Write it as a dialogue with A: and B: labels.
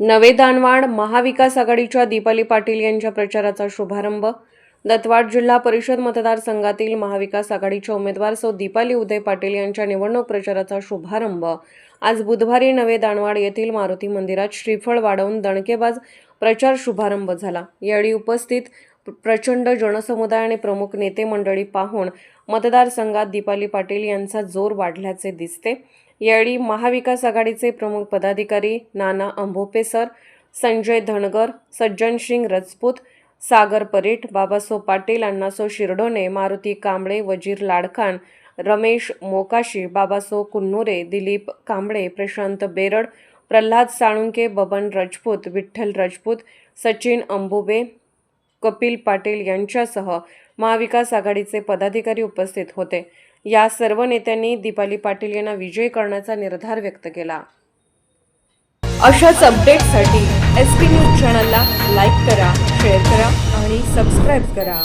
A: नवे दानवाड महाविकास आघाडीच्या दीपाली पाटील यांच्या प्रचाराचा शुभारंभ. दत्तवाड जिल्हा परिषद मतदारसंघातील महाविकास आघाडीच्या उमेदवार सौ दीपाली उदय पाटील यांच्या निवडणूक प्रचाराचा शुभारंभ. आज बुधवारी नवे दानवाड येथील मारुती मंदिरात श्रीफळ वाढवून दणकेबाज प्रचार शुभारंभ झाला. यावेळी उपस्थित प्रचंड जनसमुदाय आणि प्रमुख नेते मंडळी पाहून मतदारसंघात दीपाली पाटील यांचा जोर वाढल्याचे दिसते. यावेळी महाविकास आघाडीचे प्रमुख पदाधिकारी नाना अंभोपे सर संजय धनगर सज्जन सिंग रजपूत सागर परीट बाबासो पाटील अण्णासो शिरडोणे मारुती कांबळे वजीर लाडखान रमेश मोकाशी बाबासो कुन्नुरे दिलीप कांबळे प्रशांत बेरड प्रल्हाद साळुंके बबन राजपूत विठ्ठल राजपूत सचिन अंबुबे कपिल पाटील यांच्यासह महाविकास आघाडीचे पदाधिकारी उपस्थित होते. या सर्व नेत्यांनी दीपाली पाटील यांना विजयी करण्याचा निर्धार व्यक्त केला. अशाच अपडेटसाठी एस पी न्यूज चॅनलला लाईक करा शेअर करा आणि सबस्क्राईब करा.